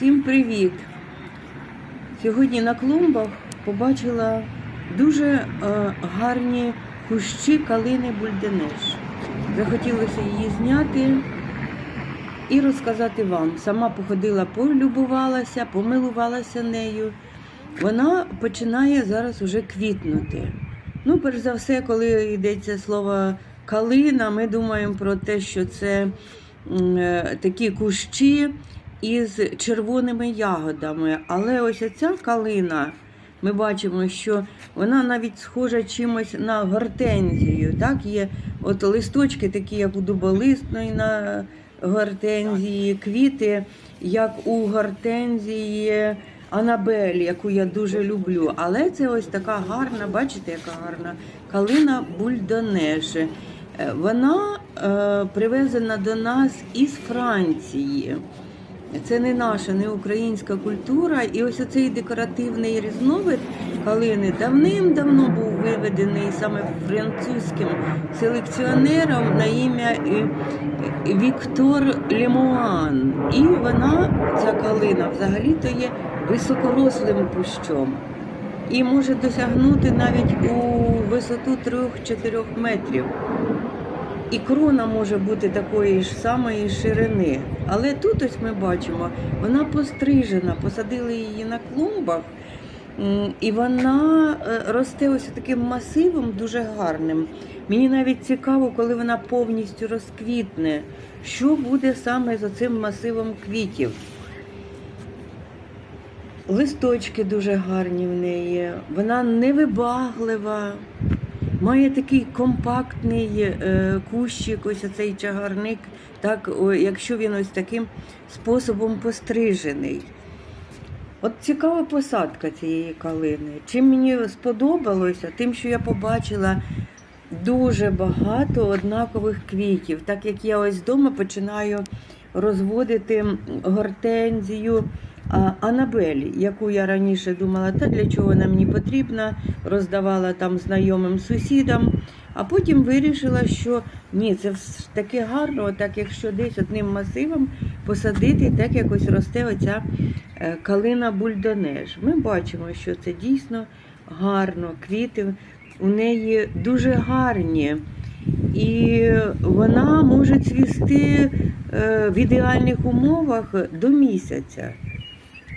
Всім привіт! Сьогодні на клумбах побачила дуже е, гарні кущі калини бульденеш. Захотілося її зняти і розказати вам. Сама походила, полюбувалася, помилувалася нею. Вона починає зараз уже квітнути. Ну, перш за все, коли йдеться слово калина, ми думаємо про те, що це е, такі кущі із червоними ягодами. Але ось ця калина, ми бачимо, що вона навіть схожа чимось на гортензію. Так? Є от листочки такі, як у дуболисної на гортензії, квіти, як у гортензії Анабель, яку я дуже люблю. Але це ось така гарна, бачите, яка гарна калина бульдонеше. Е, Вона е, привезена до нас із Франції. Це не наша, не українська культура. І ось оцей декоративний різновид калини давним-давно був виведений саме французьким селекціонером на ім'я Віктор Лемуан. І вона, ця калина, взагалі-то є високорослим кущом. І може досягнути навіть у висоту 3-4 метрів. І крона може бути такої ж самої ширини. Але тут ось ми бачимо, вона пострижена, посадили її на клумбах, і вона е, росте ось таким масивом дуже гарним. Мені навіть цікаво, коли вона повністю розквітне, що буде саме з цим масивом квітів. Листочки дуже гарні в неї, вона невибаглива. Має такий компактний е, кущик, ось цей чагарник, так, якщо він ось таким способом пострижений. От цікава посадка цієї калини. Чим мені сподобалося, тим, що я побачила дуже багато однакових квітів. Так як я ось вдома починаю розводити гортензію а, Анабель, яку я раніше думала, та для чого вона мені потрібна, роздавала там знайомим сусідам. А потім вирішила, що ні, це таки гарно, так якщо десь одним масивом посадити, так якось росте оця е, калина бульдонеж. Ми бачимо, що це дійсно гарно, квіти у неї дуже гарні. І вона може цвісти е, в ідеальних умовах до місяця.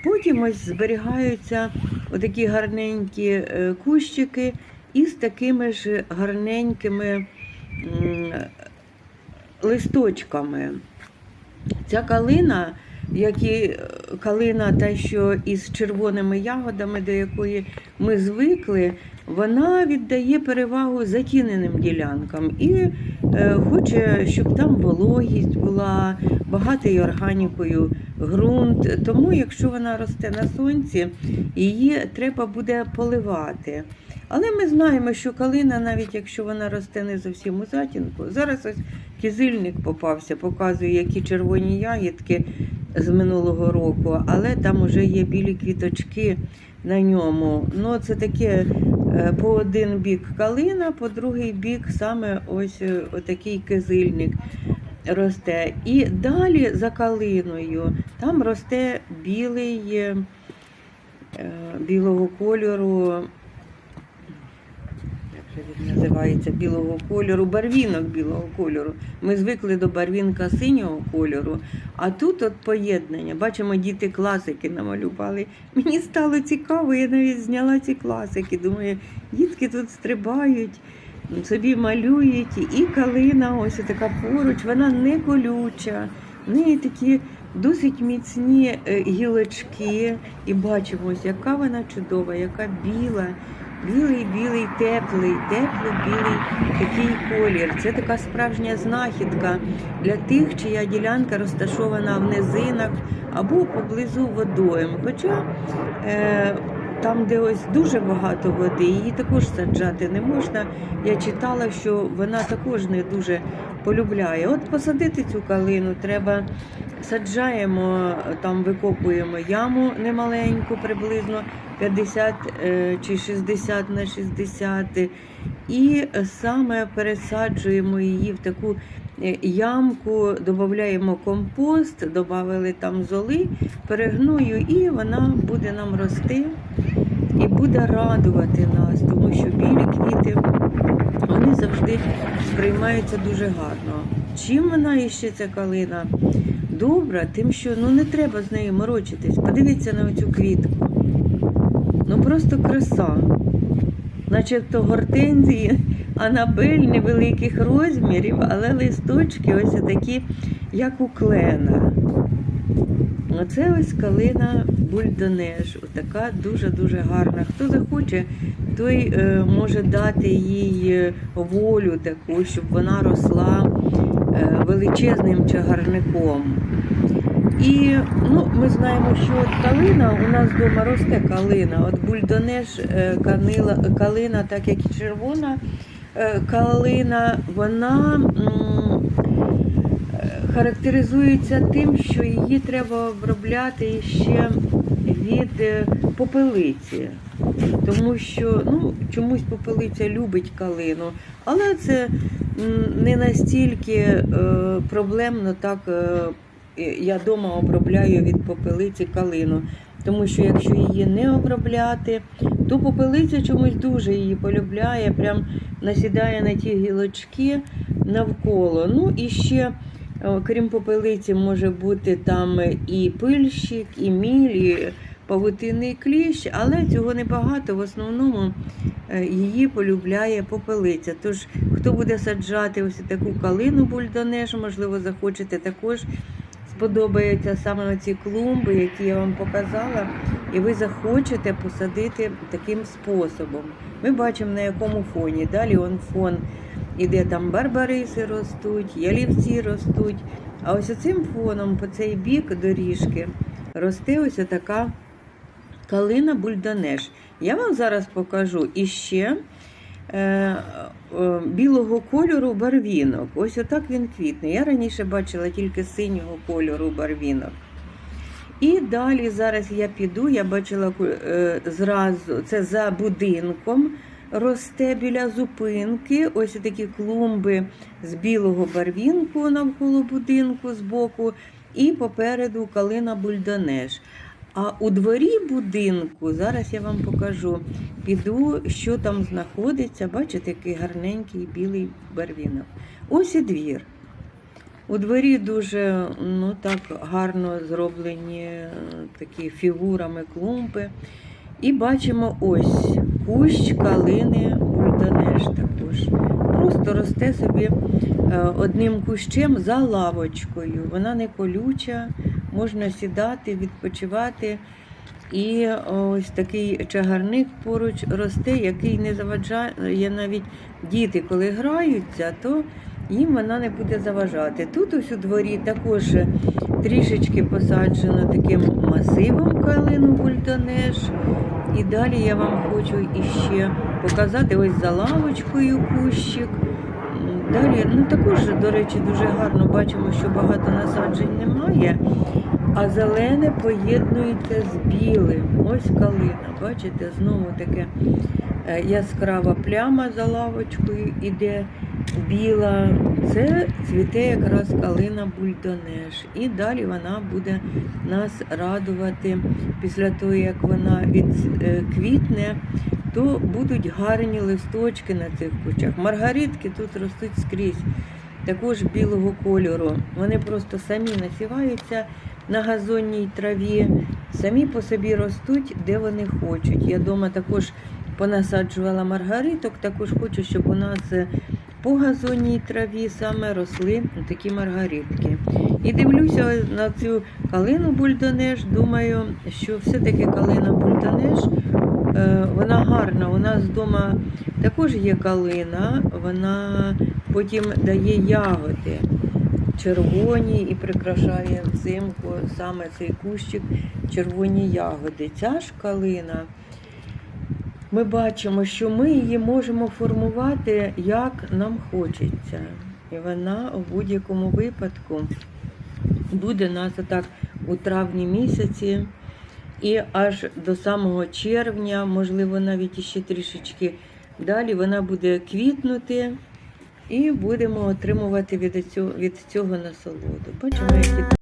Потім ось зберігаються отакі гарненькі е, кущики із такими ж гарненькими листочками. Ця калина, як і е, калина, та що із червоними ягодами, до якої ми звикли, вона віддає перевагу затіненим ділянкам і е, хоче, щоб там вологість була, багатий органікою ґрунт. Тому, якщо вона росте на сонці, її треба буде поливати. Але ми знаємо, що калина, навіть якщо вона росте не зовсім у затінку, зараз ось кизильник попався, показує, які червоні ягідки з минулого року, але там вже є білі квіточки на ньому. Ну, це таке е, по один бік калина, по другий бік саме ось е, отакий кизильник росте. І далі за калиною там росте білий е, білого кольору. Називається білого кольору, барвінок білого кольору. Ми звикли до барвінка синього кольору, а тут от поєднання. Бачимо, діти класики намалювали. Мені стало цікаво, я навіть зняла ці класики. Думаю, дітки тут стрибають, собі малюють, і калина ось така поруч, вона не колюча, в неї такі досить міцні е, гілочки. І бачимо, яка вона чудова, яка біла. Білий, білий, теплий, тепло-білий такий колір. Це така справжня знахідка для тих, чия ділянка розташована в низинах або поблизу водойм. Хоча е, там, де ось дуже багато води, її також саджати не можна. Я читала, що вона також не дуже полюбляє. От посадити цю калину треба. Саджаємо, там викопуємо яму немаленьку, приблизно 50 е, чи 60 на 60, і саме пересаджуємо її в таку е, ямку, додаємо компост, додали там золи, перегною, і вона буде нам рости і буде радувати нас, тому що білі квіти вони завжди сприймаються дуже гарно. Чим вона іще ця калина? Добра, тим, що ну не треба з нею морочитись. Подивіться на цю квітку. Ну просто краса. Начебто гортензії, анабель невеликих розмірів, але листочки ось такі, як у клена. Оце ось калина бульдонеж. Така дуже-дуже гарна. Хто захоче, той е, може дати їй е, волю таку, щоб вона росла е, величезним чагарником. І ну, ми знаємо, що от калина у нас вдома росте калина. От бульдонеж е, канила, калина, так як і червона е, калина, вона е, характеризується тим, що її треба обробляти ще від попелиці. Тому що ну, чомусь попелиця любить калину, але це не настільки проблемно так. Я вдома обробляю від попелиці калину. Тому що якщо її не обробляти, то попелиця чомусь дуже її полюбляє, прям насідає на ті гілочки навколо. Ну і ще, е, крім попелиці, може бути там і пильщик, і міль, і павутинний кліщ, але цього небагато. В основному е, її полюбляє попелиця. Тож, хто буде саджати ось таку калину бульдонеж, можливо, захочете також сподобаються саме ці клумби, які я вам показала, і ви захочете посадити таким способом. Ми бачимо на якому фоні. Далі он фон іде там барбариси ростуть, ялівці ростуть. А ось цим фоном по цей бік доріжки росте ось така калина бульдонеж. Я вам зараз покажу іще білого кольору барвінок. Ось отак він квітне. Я раніше бачила тільки синього кольору барвінок. І далі зараз я піду, я бачила е, зразу, це за будинком росте біля зупинки. Ось такі клумби з білого барвінку навколо будинку збоку, і попереду калина бульдонеж. А у дворі будинку, зараз я вам покажу, піду, що там знаходиться. Бачите, який гарненький білий барвінок. Ось і двір. У дворі дуже ну, так гарно зроблені е, такі фігурами клумби. І бачимо ось кущ калини бульдонеж також. Просто росте собі е, одним кущем за лавочкою. Вона не колюча, можна сідати, відпочивати. І ось такий чагарник поруч росте, який не заважає навіть діти, коли граються, то їм вона не буде заважати. Тут ось у дворі також трішечки посаджено таким масивом калину бульдонеж. І далі я вам хочу іще показати ось за лавочкою кущик. Далі, ну також, до речі, дуже гарно бачимо, що багато насаджень немає, а зелене поєднується з білим. Ось калина. Бачите, знову таке е, яскрава пляма за лавочкою іде біла. Це цвіте якраз калина бульдонеж. І далі вона буде нас радувати після того, як вона відквітне, то будуть гарні листочки на цих кучах. Маргаритки тут ростуть скрізь, також білого кольору. Вони просто самі насіваються на газонній траві, самі по собі ростуть, де вони хочуть. Я вдома також понасаджувала маргариток, також хочу, щоб у нас по газонній траві саме росли такі маргаритки. І дивлюся на цю калину бульдонеж, думаю, що все-таки калина бульдонеж, е, вона гарна. У нас вдома також є калина, вона потім дає ягоди червоні і прикрашає взимку саме цей кущик червоні ягоди. Ця ж калина ми бачимо, що ми її можемо формувати, як нам хочеться. І вона у будь-якому випадку буде нас отак у травні місяці і аж до самого червня, можливо, навіть іще трішечки далі, вона буде квітнути і будемо отримувати від цього, насолоду. Бачимо, які